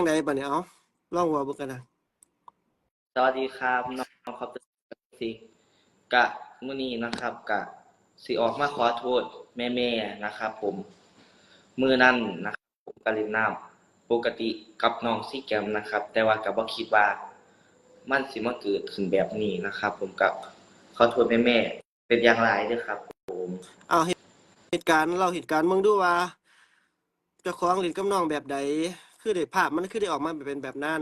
งไดบัดนี้เอาลองเว่าเบิ่งกันนะสวัสดีครับน้องครับสิกะมื้อนี้นะครับกะสิออกมาขอโทษแม่ๆนะครับผมมื้อนั้นนะครับผมก็เล่นน้ำปกติกับน้องซี่แกมนะครับ แต่ว่าก็บ่คิดว่า มันสิมาเกิดขึ้นแบบนี้นะครับ ผมกับขอโทษแม่ๆเป็นอย่างไรเด้อครับ ผมเอาเหตุเหตุการณ์เราเหตุการณ์เมืองดูว่าเจ้าของเล่นกับน้องแบบใด คือได้ภาพมันคือได้ออกมาเป็นแบบนั้น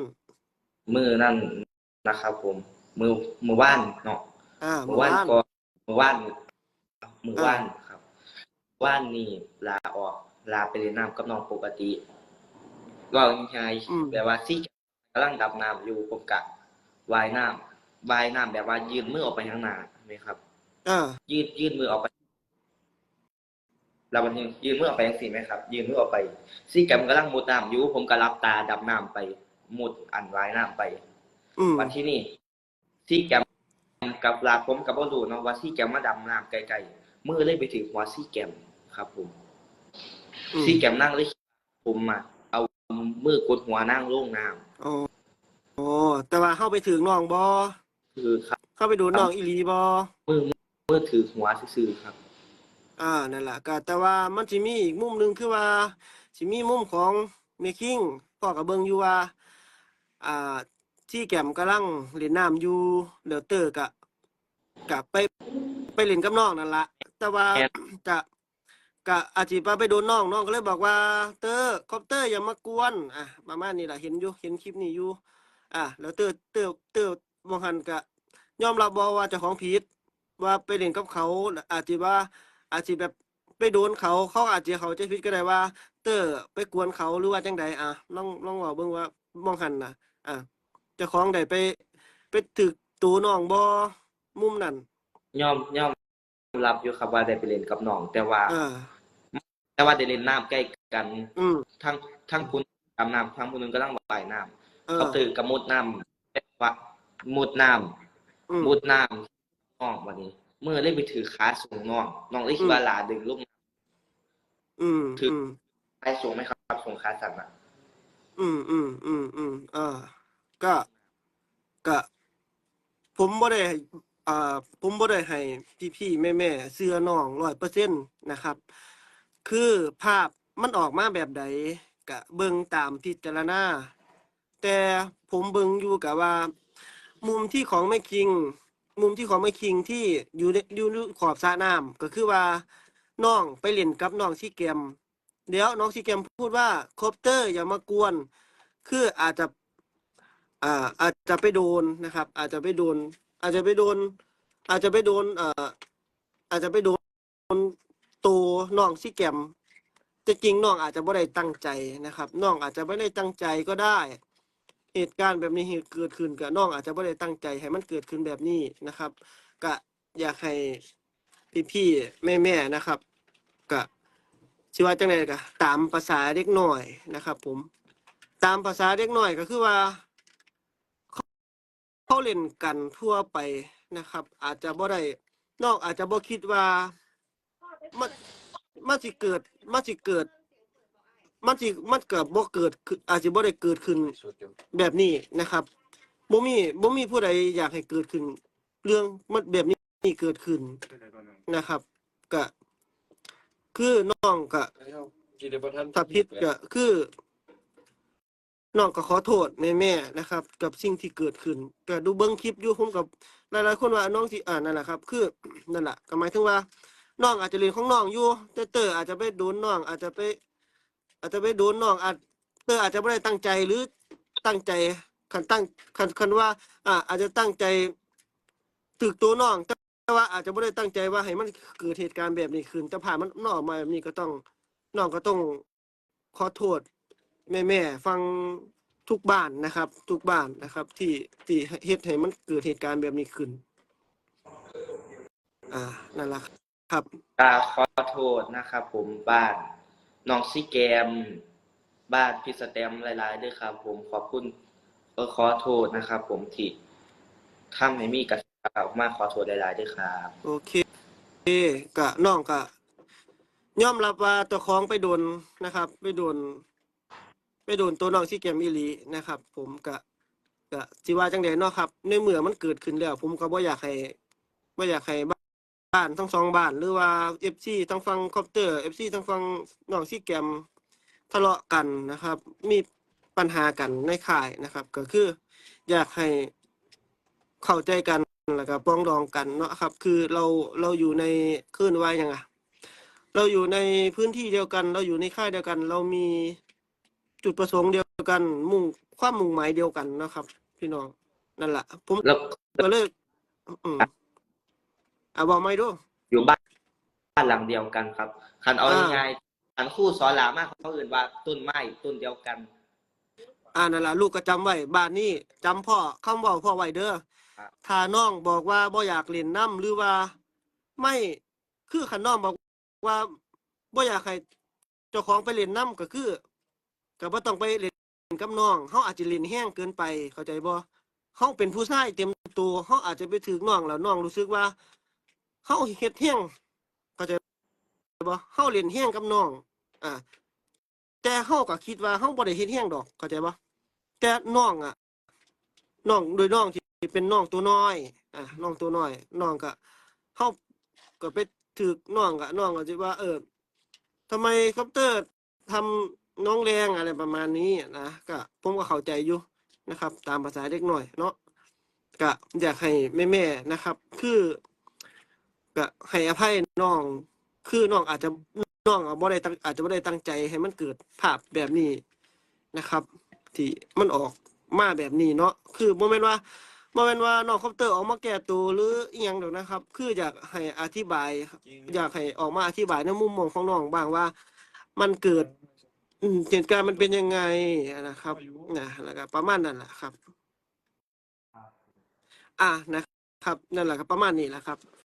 มื้อนั้นนะครับ ผม มื้อมื้อวานเนาะอ่าเมื่เมื่ออวานวานก่อนเมื่อวานเมื่อวานครับ ว่านนี่ลาออกลาไปเล่นน้ำกับน้องปกติว่าง่ายอืมๆแบบว่าซี่กำลังดับน้ำอยู่ผมกะว่ายน้ำว่ายน้ำแบบว่ายืนมือออกไปข้างหน้าไหมครับอ่ายืดยืดมือออกไป แล้วมันยืนมือออกไปยังสี่ไหมครับ ยืนมือออกไปซี่แกมกำลังมุดน้ำอยู่ผมก็รับตาดับน้ำไป มุดอันว่ายน้ำไปอืมวันที่นี่ซี่แกมกับลาผมกับบ่รู้เนาะว่าซี่แกมมาดำน้ำไกลๆมือเลยไปถึงหัวซี่แกมครับผมอืมซี่แกมนั่งเลยผมมาเอามือกดหัวนั่งลงน้อ๋ออ๋อแต่ว่าเข้าไปถึงน้องบ่ำคือครับ เข้าไปดูน้องอีหลีบ่มือมือถือหัวซื่อๆครับ อ่านั่นล่ะก็แต่ว่ามันสิมีอีกมุมหนึงคือว่าสิมีมุมของเมคิงพ่อก็เบิ่งอยู่ว่าอ่าที่แก้มกำลังเล่นน้ำอยู่แล้วเตอร์ก็ก็ไปไปเล่นกับน้องนั่นล่ะแต่ว่าแม่นจะก็อาจสิว่าไปโดนน้องน้องก็เลยบอกว่า เตอร์คอปเตอร์อย่ามากวนอะประมาณนี้ล่ะเห็นอยู่เห็นคลิปนี้อยู่อะแล้วเตอร์เตอร์เตอร์บางหันก็ยอมรับบ่ว่าเจ้าของผิดว่าไปเล่นกับเขาอาจสิว่า อาจสิแบบไปโดนเขาเขาอาจจะเขาใจผิดก็ได้ว่า เตอร์ไปกวนเขาหรือว่าจังใดอะลองลองเว้าเบิ่งว่าบางหันน่ะอะเจ้าของได้ไป ไปถึกตูน้องบ่มุมนั้นยอมยอมรับอยู่ครับว่าได้ไปเล่นกับน้อง แต่ว่าอ่า แต่ว่าได้เล่นน้ำใกล้กันอืมทั้งทั้งคุณดำน้ำทั้งคุณนึงก็ต้องว่ายน้ำเออเขาตื่นกับมุดน้ำแบบว่ามุดน้อืมำมุดน้ำน้องวันนี้ เมื่อเลยไปถือขาสูงน้องน้องเลยคิดว่าหลาดึงลูกอืมถืออืมไปสูงไหมครับสูงขาสั่นอะ อืมอืมอืมอืมอ่าก็ก็ ผมบ่ได้อ่าผมบ่ได้ให้พี่ๆแม่ๆเชื่อน้อง100%นะครับ คือภาพมันออกมาแบบใดก็เบิ่งตามพิจารณาแต่ผมเบิ่งอยู่กับว่า มุมที่ของแม่คิง มุมที่ของแม่คิงที่อยู่ในอยู่ขอบสระน้ำก็คือว่าน้องไปเล่นกับน้องที่แกมเดี๋ยวน้องซีเกมพูดว่าคอปเตอร์อย่ามากวน คืออาจจะอ่าอาจจะไปโดนนะครับ อาจจะไปโดน อาจจะไปโดน อาจจะไปโดนอ่ออาจจะไปโดนตัวน้องซีเกมแต่จริงน้องอาจจะไม่ได้ตั้งใจนะครับน้องอาจจะไม่ได้ตั้งใจก็ได้ เหตุการณ์แบบนี้เกิดขึ้นกับน้องอาจจะไม่ได้ตั้งใจให้มันเกิดขึ้นแบบนี้นะครับก็อยากให้พี่ๆแม่ๆนะครับก็ชื่อว่าจังไดก็ตามภาษาเด็กหน้อยนะครับ ผม ตามภาษาเด็กหน้อยก็คือว่าเขาเขาเล่นกันทั่วไปนะครับ อาจจะบ่ได้นอกอาจจะบ่คิดว่ามันมันสิเกิดมันสิเกิด มันสิมันเกิดบ่เกิดขึ้นอาจจะบ่ได้เกิดขึ้นแบบนี้นะครับบ่มีบ่มีผู้ใดอยากให้เกิดขึ้น เรื่องมันแบบนี้เกิดขึ้นนะครับก็คือน้องก็ถ้าผิดก็คือน้องก็ขอโทษแม่แม่นะครับ กับสิ่งที่เกิดขึ้นก็ดูเบิ้งคลิปอยู่ผมกับหลายๆคนว่าน้องสิอ่านั่นแหละครับ คือนั่นแหละก็หมายถึงว่าน้องอาจจะเรียนของน้องอยู่แต่เตอร์อาจจะไปโดนน้องอาจจะไป อาจจะไปโดนน้องอาจเตอร์อาจจะไม่ได้ตั้งใจหรือตั้งใจคันตั้งคันคันว่าอ่าอาจจะตั้งใจตึกตัวน้องแต่ว่าอาจจะไม่ได้ตั้งใจว่าให้มันเกิดเหตุการณ์แบบนี้ขึ้นแต่ผ่านมันนออกมาแบบนี้ก็ต้องน้องก็ต้องขอโทษแม่แม่ฟังทุกบ้านนะครับ ทุกบ้านนะครับ ที่ที่เฮ็ดให้มันเกิดเหตุการณ์แบบนี้ขึ้น อ่านั่นแหละครับกราบขอโทษนะครับ ผมบ้าน น้องซี่แกม บ้านพี่สแตมหลายๆด้วยครับ ผมขอบคุณเออขอโทษนะครับ ผมที่ทำให้มีกระแสออกมาขอโทษหลายๆด้วยครับ โอเคกะน้องกะยอมรับว่าเจ้าของไปโดนนะครับ ไปโดน ไปโดนตัวน้องซี่แกมอีหลีนะครับ ผมก็ก็สิว่าจังไดเนาะครับ ในเมื่อมันเกิดขึ้นแล้ว ผมก็บ่อยากให้บ่อยากให้ บ้านทั้งสองบ้านหรือว่า FC ทั้งฝั่งคอปเตอร์ FC ทั้งฝั่งน้องซีแกมทะเลาะกันนะครับ มีปัญหากันในค่ายนะครับ ก็คืออยากให้เข้าใจกันแล้วก็ปรองดองกันเนาะครับ คือเราเราอยู่ในคลื่นว่าหยังอะเราอยู่ในพื้นที่เดียวกัน เราอยู่ในค่ายเดียวกัน เรามีจุดประสงค์เดียวกัน มุ่งความมุ่งหมายเดียวกันเนาะครับ พี่น้องนั่นแหละผมแล้วก็เลยอืม อะบอกไม่ดูอยู่บ้านบ้านหลังเดียวกันครับคันเอาอ่าง่ายๆคันครู่สอนหลามากเขาอื่นว่าต้นไม้ต้นเดียวกันอ่านั่นล่ะลูกก็จำไว้บ้านนี้จำพ่อคำเว้าพ่อไว้เด้อครับถ้าน้องบอกว่าบ่อยากเล่นน้ำหรือว่า ไม่คือคันน้องบอกว่าบ่อยากให้เจ้าของไปเล่นน้ำก็คือก็บ่ต้องไปเล่นกับน้องเฮาอาจจะเล่นแห้งเกินไปเข้าใจบ่เฮาเป็นผู้ชายเต็มตัวเฮาอาจจะไปถึงน้องแล้วน้องรู้สึกว่า เฮาเฮ็ดแห้งเข้าใจบ่เฮาเล่นแห้งกับน้องอ่าแต่เฮาก็คิดว่าเฮาบ่ได้เฮ็ดแห้งดอกเข้าใจบ่แต่น้องอะน้องโดยน้องที่เป็นน้องตัวน้อยอ่าน้องตัวน้อยน้องก็เฮาก็ไปถึกน้องก็น้องก็สิว่า เออทำไมคอปเตอร์ทำน้องแรงอะไรประมาณนี้นะก็ผมก็เข้าใจอยู่นะครับ ตามภาษาเด็กหน่อยเนาะก็อยากให้แม่ๆนะครับ คือ ก็ให้อภัยน้อง คือน้องอาจจะน้องอาจบ่ได้ตั้งอาจจะบ่ได้ตั้งใจให้มันเกิดภาพแบบนี้นะครับ ที่มันออกมาแบบนี้เนาะคือบ่แม่นว่าบ่แม่นว่าน้องคอปเตอร์ออกมาแก้ตัวหรืออีหยังดอกนะครับ คืออยากให้อธิบาย อยากให้ออกมาอธิบายในมุมมองของน้องบ้างว่า มันเกิดอืมเหตุการณ์มันเป็นยังไงนะครับนะแล้วก็ประมาณนั้นแหละครับ อ่านะครับ นั่นแหละครับประมาณนี้แหละครับ